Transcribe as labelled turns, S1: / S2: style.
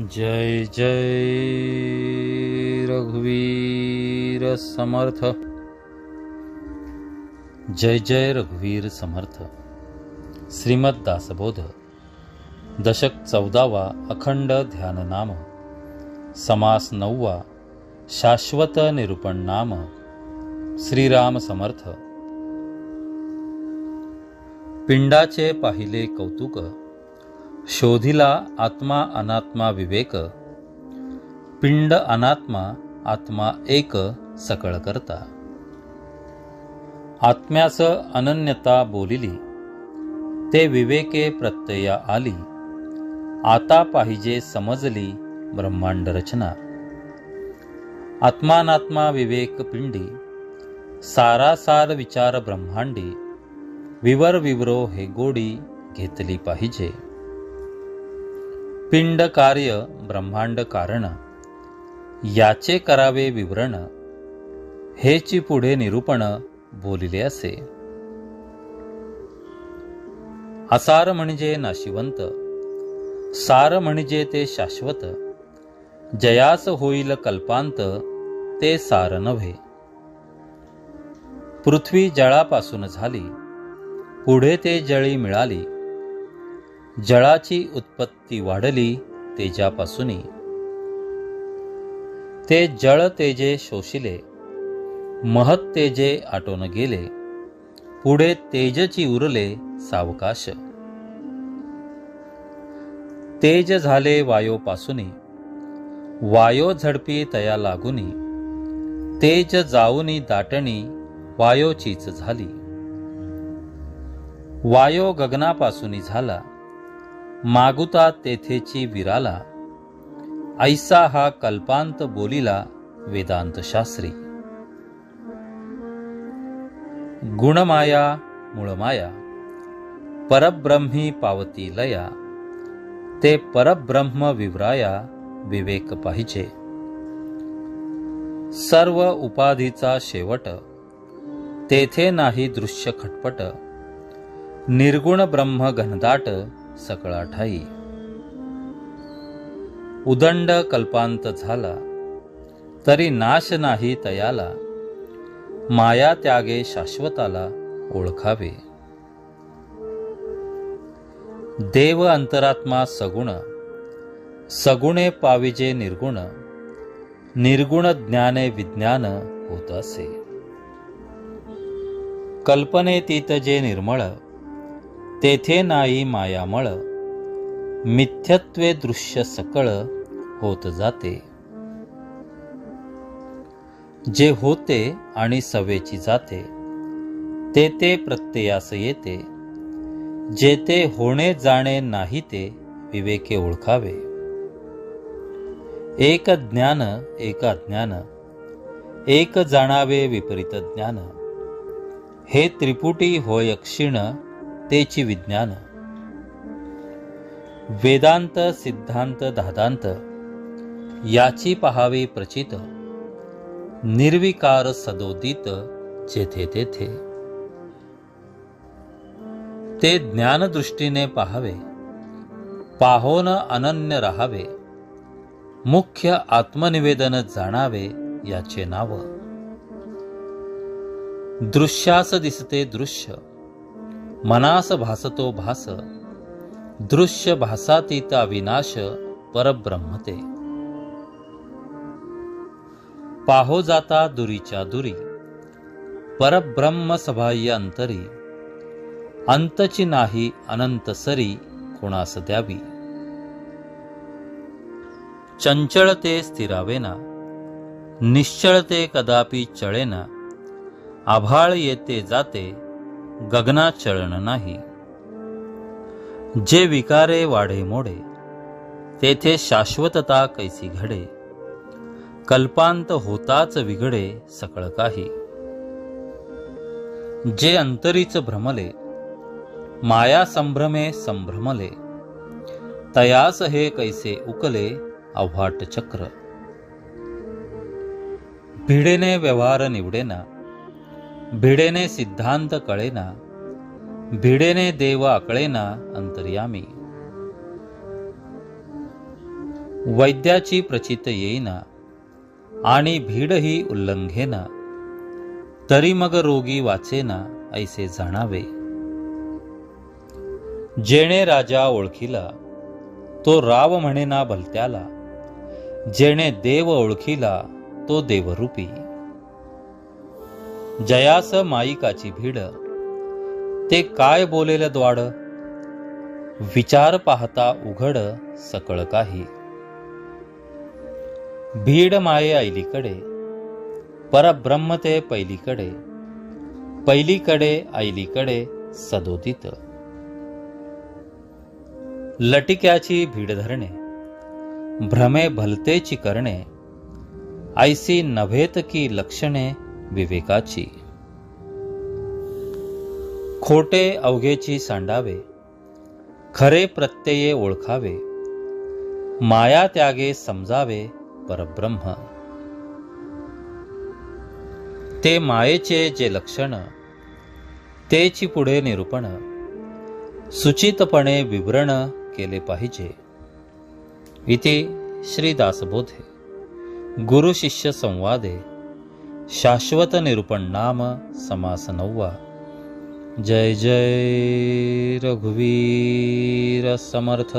S1: जय जय रघुवीर समर्थ। जय जय रघुवीर समर्थ। श्रीमद दासबोध। दशक चौदावा अखंड ध्याननाम। समास नववा शाश्वत निरूपण नाम श्रीराम समर्थ। पिंडाचे पाहिले कौतुक। शोधिला आत्मा अनात्मा विवेक पिंड अनात्मा आत्मा एक सकळ करता. आत्म्यास अनन्यता बोलिली ते विवेके प्रत्यया आली आता पाहिजे समजली ब्रह्मांड रचना. आत्मानात्मा विवेक पिंडी सारासार विचार ब्रह्मांडी विवर विवरो हे गोडी घेतली पाहिजे. पिंड कार्य ब्रह्मांड कारण. याचे करावे विवरण. हेची पुढे निरूपण बोलिले असे. असार म्हणजे नाशिवंत. सार म्हणजे ते शाश्वत. जयास होईल कल्पांत ते सार नव्हे. पृथ्वी जळापासून झाली. पुढे ते जळी मिळाली. जळाची उत्पत्ती वाढली तेजापासून ते जळ तेजे शोषिले महत तेजे आटोन गेले पुढे तेजची उरले सावकाश. तेज झाले वायोपासूनी वायो झडपी तया लागुनी तेज जाऊनी दाटणी वायोचीच झाली. वायो गगनापासूनी झाला मागुता तेथेची विराला ऐसा हा कल्पांत बोलिला वेदांत शास्त्री. गुणमाया मूळमाया परब्रह्मी पावती लया ते परब्रह्म विवराया विवेक पाहिजे. सर्व उपाधीचा शेवट तेथे नाही दृश्य खटपट निर्गुण ब्रह्म घनदाट सकळा ठाई उदंड कल्पांत झाला तरी नाश नाही तयाला माया त्यागे शाश्वताला ओळखावे. देव अंतरात्मा सगुण सगुणे पाविजे निर्गुण निर्गुण ज्ञाने विज्ञान होत असे. कल्पनेतीत जे निर्मळ तेथे नाही मायामळ. मिथ्यत्वे दृश्य सकळ होत जाते. जे होते आणि सवेची जाते ते ते प्रत्ययास येते. जेथे होणे जाणे नाही ते विवेके ओळखावे. एक ज्ञान एक ज्ञान एक जाणावे विपरीत ज्ञान. हे त्रिपुटी होय क्षीण तेची विज्ञान. वेदांत सिद्धांत दादांत याची पहावी प्रचित निर्विकार सदोदित जेथे तेथे. ते ज्ञानदृष्टीने पाहावे पाहोन अनन्य राहावे मुख्य आत्मनिवेदन जाणावे याचे नाव. दृश्यास दिसते दृश्य मनास भासतो भास दृश्य भासातीता विनाश परब्रह्मते. पाहो जाता दुरीच्या दुरी परब्रह्म सभाह्य अंतरी अंतची नाही अनंत सरी कोणास द्यावी? चंचळते स्थिरावेना निश्चळते कदापि चळेना आभाळ येते जाते गगनाचळण नाही. जे विकारे वाढे मोडे तेथे शाश्वतता कैसी घडे. कल्पांत होताच विघडे सकळ काही. जे अंतरीच भ्रमले माया संभ्रमे संभ्रमले तयास हे कैसे उकले अव्हाट चक्र. भिडेने व्यवहार निवडेना भिडेने सिद्धांत कळेना भिडेने देव आकळेना अंतर्यामी. वैद्याची प्रचित येईना आणि भीडही उल्लंघेना तरी मग रोगी वाचेना ऐसे जाणावे. जेणे राजा ओळखीला तो राव म्हणेना भलत्याला जेणे देव ओळखीला तो देवरूपी. जयास माईकाची भीड. ते काय बोलेल द्वाड? विचार पाहता उघड सकळ काही. भीड माये आईलीकडे परब्रह्म ते पैलीकडे पैलीकडे आईलीकडे सदोदित. लटिक्याची भीड धरणे भ्रमे भलतेची करणे ऐसी नव्हेत की लक्षणे विवेकाची. खोटे अवघेची सांडावे खरे प्रत्यये ओळखावे माया त्यागे समजावे परब्रह्म. ते मायेचे जे लक्षण तेची पुढे निरूपण सुचितपणे विवरण केले पाहिजे. इति श्रीदासबोधे गुरुशिष्य गुरु शिष्य संवादे. शाश्वत निरूपण नाम समास नववा जय जय रघुवीर समर्थ।